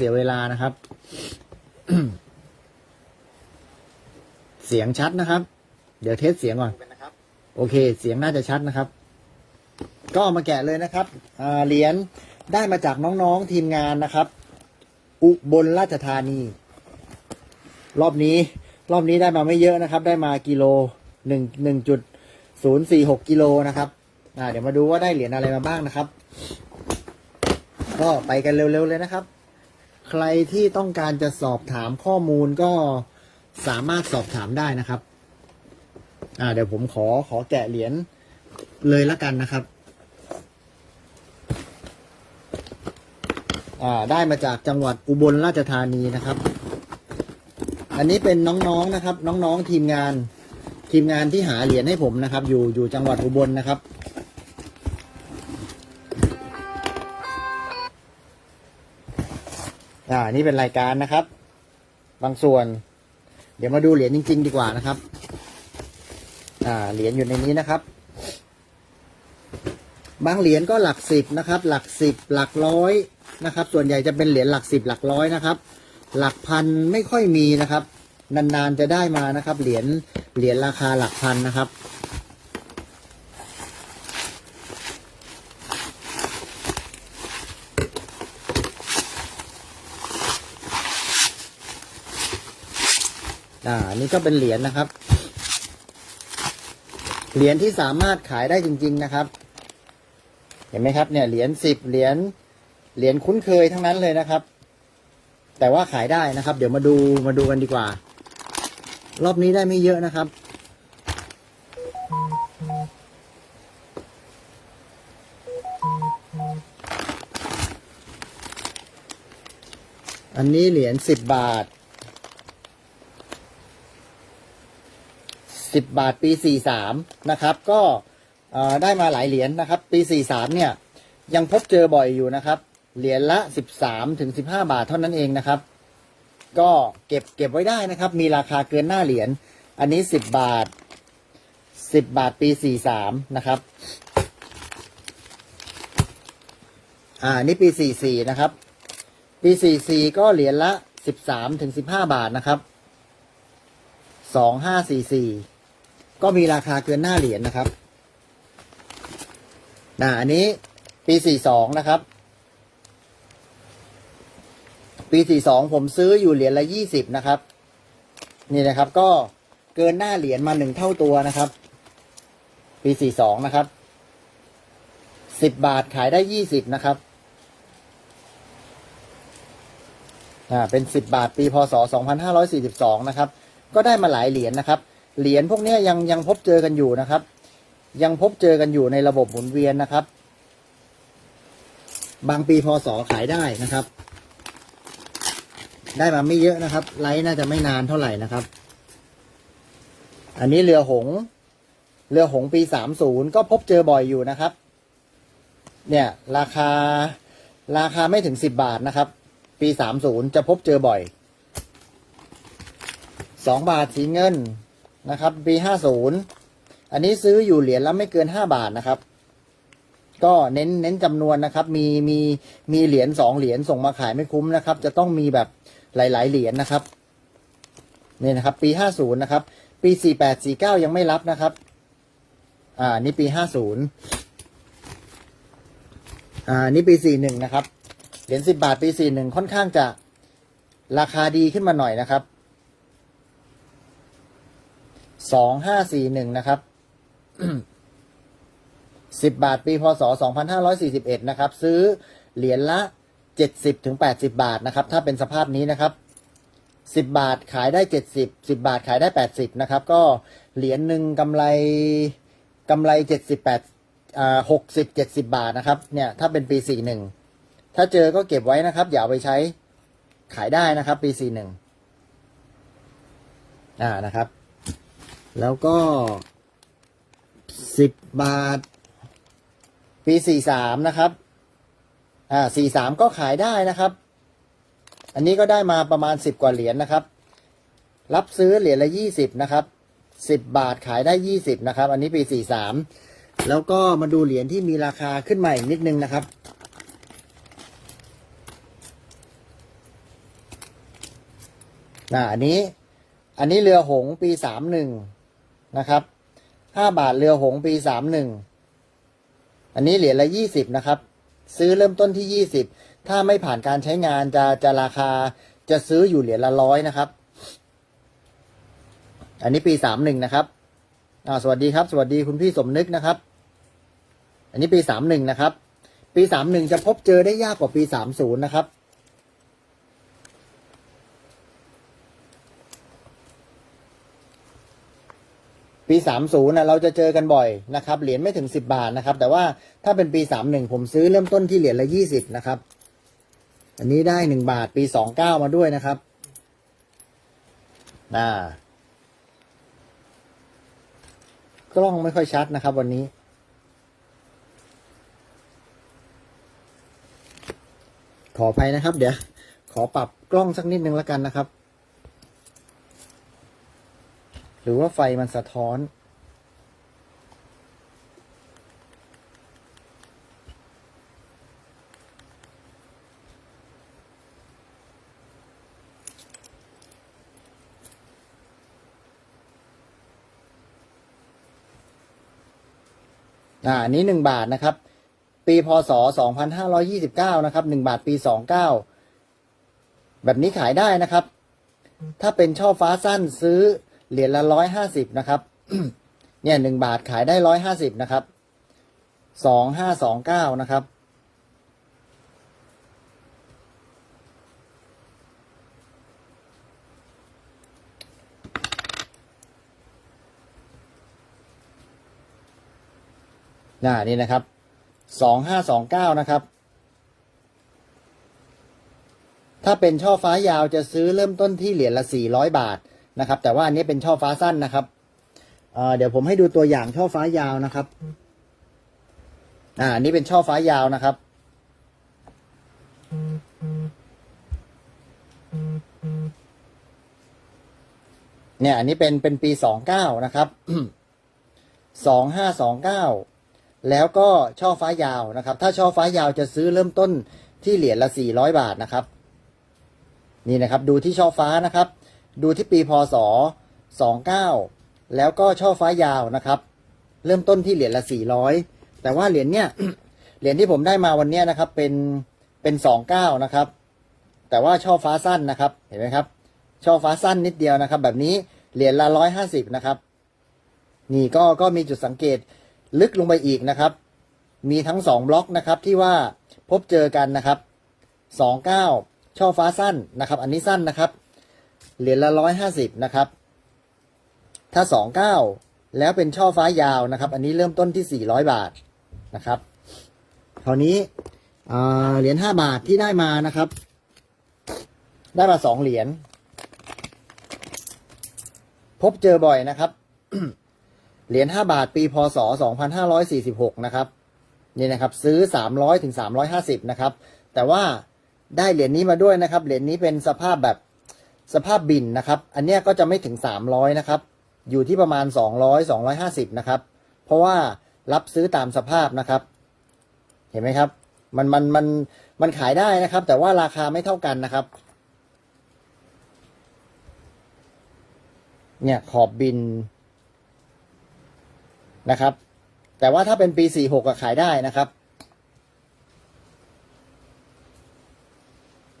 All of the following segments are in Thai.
เสียเวลานะครับ เสียงชัดนะครับ เดี๋ยวเทสเสียงก่อนโอเค เสียงน่าจะชัดนะครับ ก็มาแกะเลยนะครับเหรียญได้มาจากน้องๆทีมงานนะครับ อุบลราชธานี รอบนี้ รอบนี้ได้มาไม่เยอะนะครับ ได้มากิโลหนึ่งหนึ่งจุดศูนย์สี่หกกิโลนะครับเดี๋ยวมาดูว่าได้เหรียญอะไรมาบ้างนะครับ ก็ไปกันเร็วๆเลยนะครับ ใครที่ต้องการจะสอบถามข้อมูลก็สามารถสอบถามได้นะครับ อ่า เดี๋ยวผมขอขอแกะเหรียญเลยละกันนะครับ อ่า ได้มาจากจังหวัดอุบลราชธานีนะครับ อันนี้เป็นน้องๆนะครับ น้องๆทีมงาน ทีมงานที่หาเหรียญให้ผมนะครับ อยู่อยู่จังหวัดอุบลนะครับ อ่า นี่เป็นรายการนะครับ บางส่วน เดี๋ยวมาดูเหรียญจริง ๆ ดีกว่านะครับ อ่า เหรียญอยู่ในนี้นะครับ บางเหรียญก็หลักสิบนะครับ หลักสิบหลักร้อยนะครับ ส่วนใหญ่จะเป็นเหรียญหลักสิบหลักร้อยนะครับ หลักพันไม่ค่อยมีนะครับ นานๆจะได้มานะครับ เหรียญเหรียญราคาหลักพันนะครับ อ่านี่ก็เป็นเหรียญนะครับ เหรียญที่สามารถขายได้จริง ๆนะครับ เห็นไหมครับเนี่ยเหรียญสิบเหรียญเหรียญคุ้นเคยทั้งนั้นเลยนะครับ แต่ว่าขายได้นะครับ เดี๋ยวมาดูมาดูกันดีกว่า รอบนี้ได้ไม่เยอะนะครับอันนี้เหรียญสิบบาท สิบบาทปีสี่สามนะครับ ก็ได้มาหลายเหรียญนะครับ ปีสี่สามเนี่ยยังพบเจอบ่อยอยู่นะครับ เหรียญละสิบสามถึงสิบห้าบาทเท่านั้นเองนะครับ ก็เก็บเก็บไว้ได้นะครับ มีราคาเกินหน้าเหรียญอันนี้สิบบาทสิบบาทปีสี่สามนะครับ อ่านนี่ปีสี่สี่นะครับ ปีสี่สี่ก็เหรียญละสิบสามถึงสิบห้าบาทนะครับสองห้าสี่สี่ ก็มีราคาเกินหน้าเหรียญนะครับน่าอันนี้ปีสี่สองนะครับ ปีสี่สองผมซื้ออยู่เหรียญละยี่สิบนะครับ นี่นะครับ ก็เกินหน้าเหรียญมาหนึ่งเท่าตัวนะครับ ปีสี่สองนะครับสิบบาทขายได้ยี่สิบนะครับอ่าเป็นสิบบาทปีพศสองพันห้าร้อยสี่สิบสองนะครับ ก็ได้มาหลายเหรียญนะครับ เหรียญพวกนี้ยังยังพบเจอกันอยู่นะครับ ยังพบเจอกันอยู่ในระบบหมุนเวียนนะครับ บางปีพศขายได้นะครับ ได้มาไม่เยอะนะครับ ไลฟ์น่าจะไม่นานเท่าไหร่นะครับ อันนี้เรือหง เรือหงปีสามศูนย์ก็พบเจอบ่อยอยู่นะครับ เนี่ยราคาราคาไม่ถึงสิบบาทนะครับ ปีสามศูนย์จะพบเจอบ่อยสองบาทสีเงิน นะครับปีห้าศูนย์อันนี้ซื้ออยู่เหรียญละไม่เกินห้าบาทนะครับ ก็เน้นเน้นจำนวนนะครับ มีมีมีเหรียญสองเหรียญส่งมาขายไม่คุ้มนะครับ จะต้องมีแบบหลาย ๆ เหรียญนะครับนี่นะครับ ปีห้าศูนย์นะครับ ปีสี่แปดสี่เก้ายังไม่รับนะครับ อ่า นี่ปีห้าศูนย์อ่า นี่ปีสี่หนึ่งนะครับ เหรียญสิบาทปีสี่หนึ่งค่อนข้างจะราคาดีขึ้นมาหน่อยนะครับ สองห้าสี่หนึ่งนะครับสิบบาทปีพศสองพันห้าร้อยสี่สิบเอ็ดนะครับ ซื้อเหรียญละเจ็ดสิบถึงแปดสิบาทนะครับ ถ้าเป็นสภาพนี้นะครับสิบบาทขายได้เจ็ดสิบสิบาทขายได้แปดสิบนะครับ ก็เหรียญหนึ่งกำไรกำไรเจ็ดสิบแปดอ่าหกสิบเจ็ดสิบาทนะครับ เนี่ยถ้าเป็นปีสี่หนึ่งถ้าเจอก็เก็บไว้นะครับ อย่าไปใช้ขายได้นะครับ ปีสี่หนึ่งอ่านะครับ แล้วก็สิบบาท ปีสี่สามนะครับ อ่าสี่สามก็ขายได้นะครับ อันนี้ก็ได้มาประมาณสิบกว่าเหรียญนะครับ รับซื้อเหรียญละยี่สิบนะครับสิบบาทขายได้ยี่สิบนะครับ อันนี้ปีสี่สามแล้วก็มาดูเหรียญที่มีราคาขึ้นมาอีกนิดนึงนะครับนะอันนี้ อันนี้เรือหงปีสามหนึ่ง นะครับห้าบาทเรือหงปีสามหนึ่งอันนี้เหรียญละยี่สิบนะครับ ซื้อเริ่มต้นที่ยี่สิบถ้าไม่ผ่านการใช้งานจะจะราคาจะซื้ออยู่เหรียญละร้อยนะครับ อันนี้ปีสามหนึ่งนะครับสวัสดีครับ สวัสดีคุณพี่สมนึกนะครับ อันนี้ปีสามหนึ่งนะครับ ปีสามหนึ่งจะพบเจอได้ยากกว่าปีสามศูนย์นะครับ ปีสามศูนย์นะเราจะเจอกันบ่อยนะครับเหรียญไม่ถึงสิบบาทนะครับ แต่ว่าถ้าเป็นปีสามหนึ่งผมซื้อเริ่มต้นที่เหรียญละยี่สิบนะครับ อันนี้ได้หนึ่งบาทปีสองเก้ามาด้วยนะครับน่ากล้องไม่ค่อยชัดนะครับ วันนี้ ขออภัยนะครับ เดี๋ยว ขอปรับกล้องสักนิดนึงแล้วกันนะครับ หรือว่าไฟมันสะท้อน อ่าอันนี้หนึ่งบาทนะครับ ปีพศสองพันห้าร้อยี่สิบเก้านะครับหนึ่งบาทปีสองเก้าแบบนี้ขายได้นะครับ ถ้าเป็นช่อฟ้าสั้นซื้อ เหรียญละร้อยห้าสิบนะครับเนี่ยหนึ่งบาทขายได้ร้อยห้าสิบนะครับสองห้าสองเก้านะครับ น่านี่นะครับสองห้าสองเก้านะครับ ถ้าเป็นช่อฟ้ายาวจะซื้อเริ่มต้นที่เหรียญละสี่ร้อยบาท นะครับ แต่ว่าอันนี้เป็นช่อฟ้าสั้นนะครับเเดี๋ยวผมให้ดูตัวอย่างช่อฟ้ายาวนะครับ อ่าอันนี้เป็นช่อฟ้ายาวนะครับ เนี่ย อันนี้เป็นเป็นปีสองเก้านะครับสองห้าสองเก้าแล้วก็ช่อฟ้ายาวนะครับ ถ้าช่อฟ้ายาวจะซื้อเริ่มต้นที่เหรียญละสี่ร้อยบาทนะครับ นี่นะครับ ดูที่ช่อฟ้านะครับ ดูที่ปีพศสองเก้าแล้วก็ช่อฟ้ายาวนะครับ เริ่มต้นที่เหรียญละสี่ร้อยแต่ว่าเหรียญเนี้ยเหรียญที่ผมได้มาวันนี้นะครับ เป็นเป็นสองเก้านะครับ แต่ว่าช่อฟ้าสั้นนะครับ เห็นไหมครับ ช่อฟ้าสั้นนิดเดียวนะครับ แบบนี้เหรียญละร้อยห้าสิบนะครับ นี่ก็ก็มีจุดสังเกตลึกลงไปอีกนะครับ มีทั้งสองบล็อกนะครับที่ว่าพบเจอกันนะครับสองเก้าช่อฟ้าสั้นนะครับ อันนี้สั้นนะครับ เหรียญละร้อยห้าสิบนะครับ ถ้าสองเก้าแล้วเป็นช่อฟ้ายาวนะครับ อันนี้เริ่มต้นที่สี่ร้อยบาทนะครับคราวนี้เหรียญห้าบาทที่ได้มานะครับ ได้มาสองเหรียญพบเจอบ่อยนะครับเหรียญห้าบาทปีพศสองพันห้าร้อยสี่สิบหกนะครับนี่นะครับซื้อสามร้อยถึงสามร้อยห้าสิบนะครับ แต่ว่าได้เหรียญนี้มาด้วยนะครับ เหรียญนี้เป็นสภาพแบบ สภาพบินนะครับ อันเนี้ยก็จะไม่ถึงสามร้อยนะครับ อยู่ที่ประมาณสองร้อยสองร้อยห้าสิบนะครับ เพราะว่ารับซื้อตามสภาพนะครับ เห็นไหมครับ มันมันมันมันขายได้นะครับ แต่ว่าราคาไม่เท่ากันนะครับ เนี่ยขอบบินนะครับ แต่ว่าถ้าเป็นปี 46ก็ขายได้นะครับ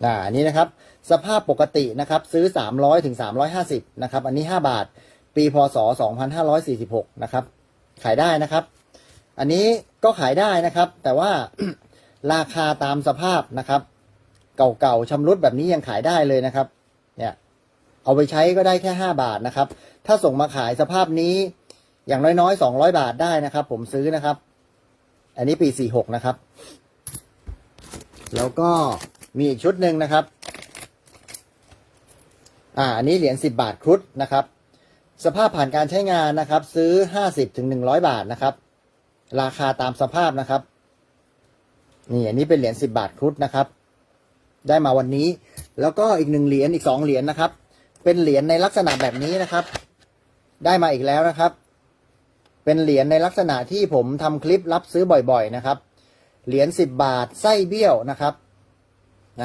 อ่าอันนี้นะครับ สภาพปกตินะครับ ซื้อ 300ถึง350นะครับ อันนี้ 5 บาท ปีพศ 2546นะครับ ขายได้นะครับ อันนี้ก็ขายได้นะครับ แต่ว่าราคาตามสภาพนะครับ เก่าๆชำรุดแบบนี้ยังขายได้เลยนะครับ เนี่ยเอาไปใช้ก็ได้แค่ 5 บาทนะครับ ถ้าส่งมาขายสภาพนี้ อย่างน้อยๆสองร้อยบาทได้นะครับ ผมซื้อนะครับ อันนี้ปีสี่หกนะครับ แล้วก็ มีอีกชุดหนึ่งนะครับ อ่า อันนี้เหรียญสิบบาทครุฑนะครับ สภาพผ่านการใช้งานนะครับ ซื้อห้าสิบถึงหนึ่งร้อยบาทนะครับ ราคาตามสภาพนะครับ นี่อันนี้เป็นเหรียญสิบบาทครุฑนะครับ ได้มาวันนี้ แล้วก็อีกหนึ่งเหรียญอีกสองเหรียญนะครับ เป็นเหรียญในลักษณะแบบนี้นะครับ ได้มาอีกแล้วนะครับ เป็นเหรียญในลักษณะที่ผมทำคลิปรับซื้อบ่อย ๆ นะครับ เหรียญสิบบาทไส้เบี้ยวนะครับ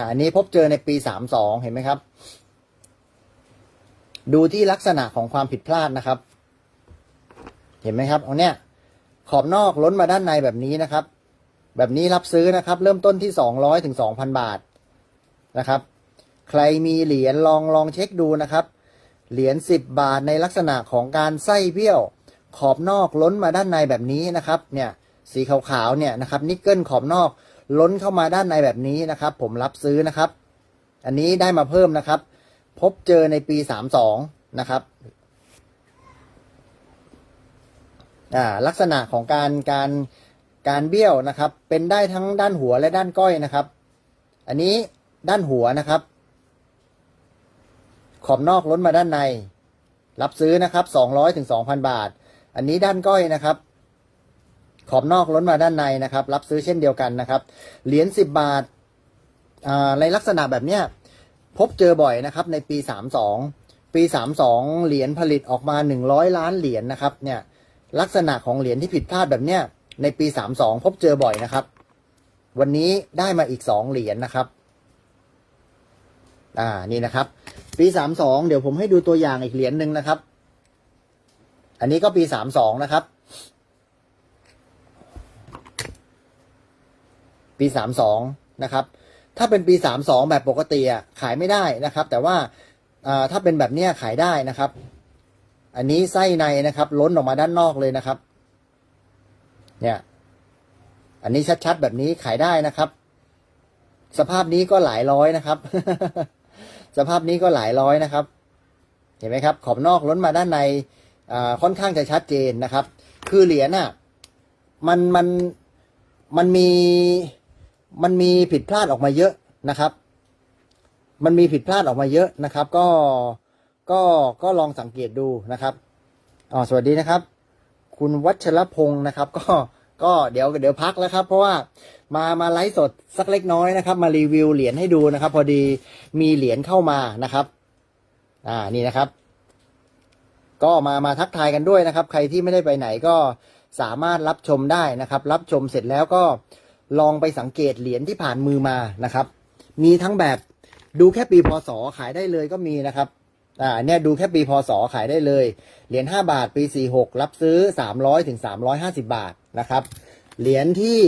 อันนี้พบเจอในปีสามสองเห็นไหมครับ ดูที่ลักษณะของความผิดพลาดนะครับ เห็นไหมครับเอาเนี่ย ขอบนอกล้นมาด้านในแบบนี้นะครับ แบบนี้รับซื้อนะครับ เริ่มต้นที่สองร้อยถึงสองพันบาทนะครับ ใครมีเหรียญลองลองเช็คดูนะครับ เหรียญสิบบาทในลักษณะของการไส้เบี้ยว ขอบนอกล้นมาด้านในแบบนี้นะครับ เนี่ยสีขาวๆเนี่ยนะครับนิกเกิลขอบนอก ล้นเข้ามาด้านในแบบนี้นะครับ ผมรับซื้อนะครับ อันนี้ได้มาเพิ่มนะครับ พบเจอในปีสามสองนะครับอ่าลักษณะของการการการเบี้ยวนะครับ เป็นได้ทั้งด้านหัวและด้านก้อยนะครับ อันนี้ด้านหัวนะครับ ขอบนอกล้นมาด้านใน รับซื้อนะครับสองร้อยถึงสองพันบาท อันนี้ด้านก้อยนะครับ ขอบนอกล้นมาด้านในนะครับ รับซื้อเช่นเดียวกันนะครับ เหรียญสิบบาทในลักษณะแบบเนี้ยพบเจอบ่อยนะครับในปีสามสองปีสามสองเหรียญผลิตออกมาหนึ่งร้อยล้านเหรียญนะครับเนี่ยลักษณะของเหรียญที่ผิดพลาดแบบเนี้ยในปีสามสองพบเจอบ่อยนะครับ วันนี้ได้มาอีกสองเหรียญนะครับอ่านี่นะครับ ปีสามสองเดี๋ยวผมให้ดูตัวอย่างอีกเหรียญหนึ่งนะครับ อันนี้ก็ปีสามสองนะครับ ปีสามสองนะครับ ถ้าเป็นปีสามสองแบบปกติอะขายไม่ได้นะครับ แต่ว่าถ้าเป็นแบบเนี้ยขายได้นะครับ อันนี้ไส้ในนะครับ ล้นออกมาด้านนอกเลยนะครับ เนี่ยอันนี้ชัดๆ แบบนี้ขายได้นะครับ สภาพนี้ก็หลายร้อยนะครับ สภาพนี้ก็หลายร้อยนะครับ เห็นไหมครับ ขอบนอกล้นมาด้านในค่อนข้างจะชัดเจนนะครับ คือเหรียญอะ มันมันมันมี มันมีผิดพลาดออกมาเยอะนะครับ มันมีผิดพลาดออกมาเยอะนะครับ ก็ก็ก็ลองสังเกตดูนะครับอ๋อสวัสดีนะครับ คุณวัชรพงศ์นะครับ ก็ก็เดี๋ยวเดี๋ยวพักแล้วครับ เพราะว่ามามาไลฟ์สดสักเล็กน้อยนะครับ มารีวิวเหรียญให้ดูนะครับ พอดีมีเหรียญเข้ามานะครับ อ่านี่นะครับ ก็มามาทักทายกันด้วยนะครับ ใครที่ไม่ได้ไปไหนก็สามารถรับชมได้นะครับ รับชมเสร็จแล้วก็ ลองไปสังเกตเหรียญที่ผ่านมือมานะครับ มีทั้งแบบดูแค่ปีพศขายได้เลยก็มีนะครับอ่าเนี่ยดูแค่ปีพศขายได้เลย เหรียญ5บาทปี 46 รับซื้อ 300ถึง350 บาทนะครับ เหรียญที่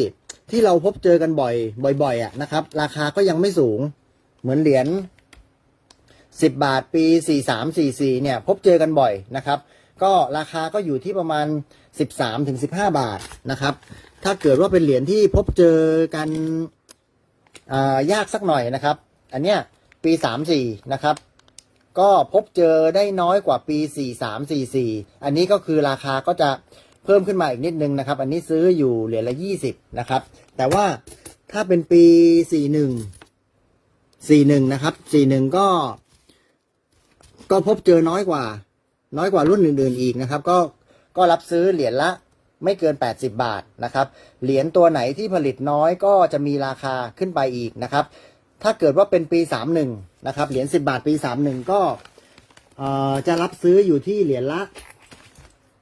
ที่เราพบเจอกันบ่อย บ่อยๆอะนะครับ ราคาก็ยังไม่สูง เหมือนเหรียญ10 บาทปี 43 44 เนี่ย พบเจอกันบ่อยนะครับ ก็ราคาก็อยู่ที่ประมาณ 13ถึง15 บาทนะครับ ถ้าเกิดว่าเป็นเหรียญที่พบเจอกันยากสักหน่อยนะครับ อันเนี้ยปี34นะครับ ก็พบเจอได้น้อยกว่าปี43 44อันนี้ก็คือราคาก็จะเพิ่มขึ้นมาอีกนิดนึงนะครับ อันนี้ซื้ออยู่เหรียญละ20นะครับ แต่ว่าถ้าเป็นปี41 41นะครับ41ก็ ก็พบเจอน้อยกว่า น้อยกว่ารุ่นอื่น ๆ อีกนะครับ ก็ก็รับซื้อเหรียญละ ไม่เกิน 80 บาทนะครับ เหรียญตัวไหนที่ผลิตน้อยก็จะมีราคาขึ้นไปอีกนะครับ ถ้าเกิดว่าเป็นปี 31 นะครับ เหรียญ 10 บาทปี 31 ก็เอ่อจะรับซื้ออยู่ที่เหรียญละ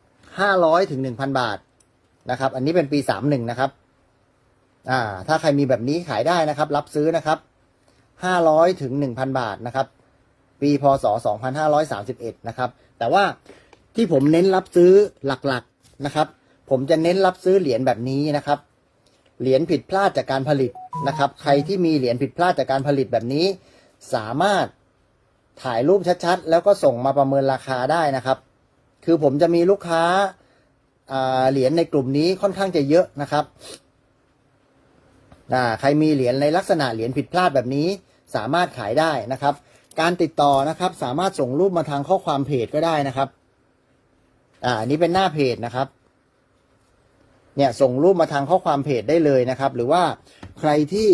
500ถึง1,000 บาทนะครับ อันนี้เป็นปี 31 นะครับ อ่า ถ้าใครมีแบบนี้ขายได้นะครับ รับซื้อนะครับ 500ถึง1,000 บาทนะครับ ปีพศ 2531 นะครับ แต่ว่าที่ผมเน้นรับซื้อหลักๆนะครับ ผมจะเน้นรับซื้อเหรียญแบบนี้นะครับ เหรียญผิดพลาดจากการผลิตนะครับ ใครที่มีเหรียญผิดพลาดจากการผลิตแบบนี้ สามารถถ่ายรูปชัดๆ แล้วก็ส่งมาประเมินราคาได้นะครับ คือผมจะมีลูกค้าเหรียญในกลุ่มนี้ค่อนข้างจะเยอะนะครับใครมีเหรียญในลักษณะเหรียญผิดพลาดแบบนี้สามารถขายได้นะครับ การติดต่อนะครับสามารถส่งรูปมาทางข้อความเพจก็ได้นะครับ อ่าอันนี้เป็นหน้าเพจนะครับ เนี่ยส่งรูปมาทางข้อความเพจได้เลยนะครับ หรือว่าใครที่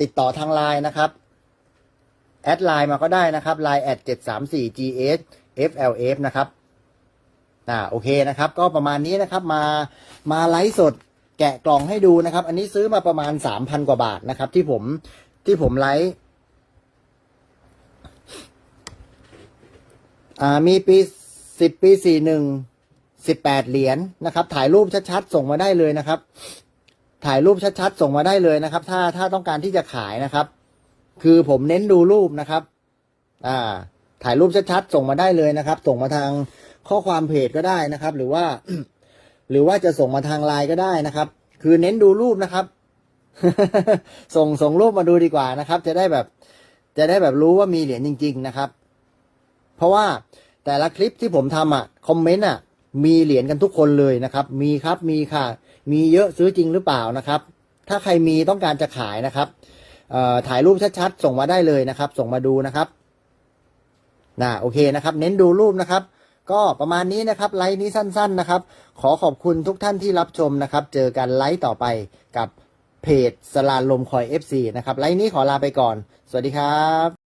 ติดต่อทางไลน์นะครับแอดไลน์มาก็ได้นะครับไลน์แอดเจ็ดสามสี่ gs flf นะครับอ่าโอเคนะครับ ก็ประมาณนี้นะครับมามาไลฟ์สดแกะกล่องให้ดูนะครับ อันนี้ซื้อมาประมาณสามพันกว่าบาทนะครับ ที่ผมที่ผมไลฟ์อ่ามีปีสิบปีสี่หนึ่ง สิบแปดเหรียญนะครับ ถ่ายรูปชัดๆ ส่งมาได้เลยนะครับ ถ่ายรูปชัดๆ ส่งมาได้เลยนะครับ ถ้าถ้าต้องการที่จะขายนะครับ คือผมเน้นดูรูปนะครับ อ่า ถ่ายรูปชัดๆ ส่งมาได้เลยนะครับ ส่งมาทางข้อความเพจก็ได้นะครับ หรือว่า หรือว่าจะส่งมาทางไลน์ก็ได้นะครับ คือเน้นดูรูปนะครับ ส่งส่งรูปมาดูดีกว่านะครับ จะได้แบบ จะได้แบบรู้ว่ามีเหรียญจริง ๆ นะครับ เพราะว่าแต่ละคลิปที่ผมทำอะ คอมเมนต์อะ มีเหรียญกันทุกคนเลยนะครับ มีครับมีค่ะ มีเยอะซื้อจริงหรือเปล่านะครับ ถ้าใครมีต้องการจะขายนะครับถ่ายรูปชัดๆ ส่งมาได้เลยนะครับ ส่งมาดูนะครับน่ะโอเคนะครับ เน้นดูรูปนะครับ ก็ประมาณนี้นะครับ ไลฟ์นี้สั้น ๆนะครับ ขอขอบคุณทุกท่านที่รับชมนะครับ เจอกันไลฟ์ต่อไปกับเพจสลานลมคอย FC นะครับ ไลฟ์นี้ขอลาไปก่อน สวัสดีครับ